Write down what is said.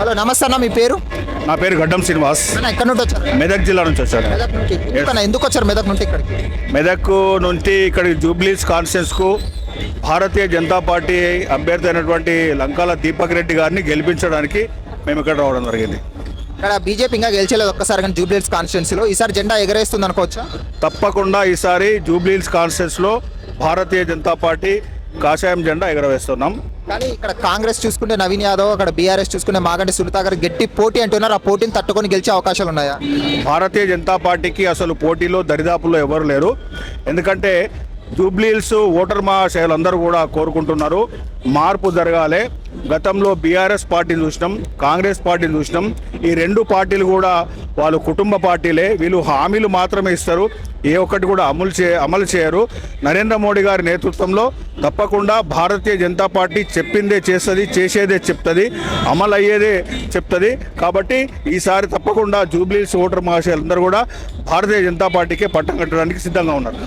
Hello నమస్తే అన్న మీ పేరు? నా పేరు గడ్డం శ్రీనివాస్. ఎక్కడి నుండి వచ్చారు? మెదక్ జిల్లా నుంచి వచ్చాను. మెదక్ నుండి ఎందుకన్నా ఎందుకు వచ్చారు మెదక్ నుండి ఇక్కడికి? మెదక్ నుండి ఇక్కడికి జూబ్లీస్ కాన్స్టిట్యూన్స్కు భారతీయ జనతా పార్టీ అభ్యర్థి అయినటువంటి లంకాల దీపక్ రెడ్డి గారిని గెలిపించడానికి మేము ఇక్కడ రావడం జరిగింది. ఇక్కడ బీజేపీ ఇంకా గెలిచలేదు ఒక్కసారి కానీ జూబ్లీస్ కాన్స్టిట్యున్సీలో. ఈసారి జెండా ఎగరేస్తుంది అనుకోవచ్చా తప్పకుండా ఈసారి జూబ్లీస్ కాన్స్టిట్యూన్స్లో భారతీయ జనతా పార్టీ కాషాయం జెండా ఎగరవేస్తున్నాం. కానీ ఇక్కడ కాంగ్రెస్ చూసుకుంటే నవీన్ యాదవ్ అక్కడ బీఆర్ఎస్ చూసుకుంటే మాగంటి సునీతా గారు గట్టి పోటీ అంటున్నారు. ఆ పోటీని తట్టుకొని గెలిచే అవకాశాలు ఉన్నాయా? భారతీయ జనతా పార్టీకి అసలు పోటీలో దరిదాపుల్లో ఎవరు లేరు. ఎందుకంటే జూబ్లీహిల్స్ ఓటర్ మహాశయులందరూ కూడా కోరుకుంటున్నారు. మార్పు జరగాలి. గతంలో బీఆర్ఎస్ పార్టీని చూసినాం కాంగ్రెస్ పార్టీని చూసినాం. ఈ రెండు పార్టీలు కూడా వాళ్ళు కుటుంబ పార్టీలే. వీళ్ళు హామీలు మాత్రమే ఇస్తారు. ఏ ఒక్కటి కూడా అమలు చే అమలు చేయరు. నరేంద్ర మోడీ గారి నేతృత్వంలో తప్పకుండా భారతీయ జనతా పార్టీ చెప్పిందే చేస్తుంది చేసేదే చెప్తుంది అమలు అయ్యేదే చెప్తుంది. కాబట్టి ఈసారి తప్పకుండా జూబ్లీస్ ఓటర్ మహాశయులందరూ కూడా భారతీయ జనతా పార్టీకే పట్టం కట్టడానికి సిద్ధంగా ఉన్నారు.